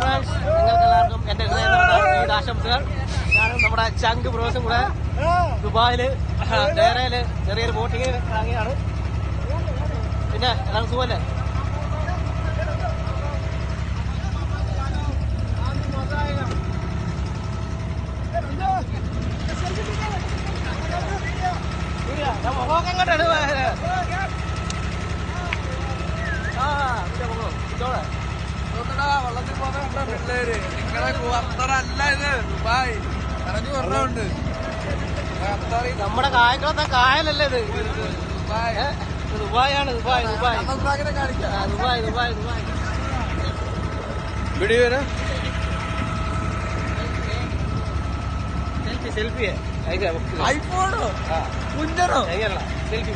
Friends നിങ്ങൾക്ക് എല്ലാവർക്കും എന്റെ ഹൃദയം ആശംസകൾ. ഞാനും നമ്മുടെ ചങ്ക് ബ്രോസും കൂടെ ദുബായിൽ ഡേറയിൽ ചെറിയൊരു ബോട്ടിങ് ഇറങ്ങിയാണ്. പിന്നെ എല്ലാവർക്കും സുഖമല്ലേ? അങ്ങോട്ടാണ് പോയത്. ആ പിന്നെ മുഖം ഇതോടെ വെള്ളത്തിൽ പിള്ളേര് നിങ്ങളെ ഇത് ദുബായ്. ഇറങ്ങി പറഞ്ഞുണ്ട് അത്രയും നമ്മുടെ കായംകുളത്തെ കായലല്ലേ ഇത്? ദുബായ്. ദുബായാണ് ദുബായ് ദുബായ്. ദുബായ് ദുബായ് ദുബായ്. വീഡിയോ വരാ? സെൽഫി സെൽഫി ഐഫോണോ കുഞ്ഞനോ സെൽഫി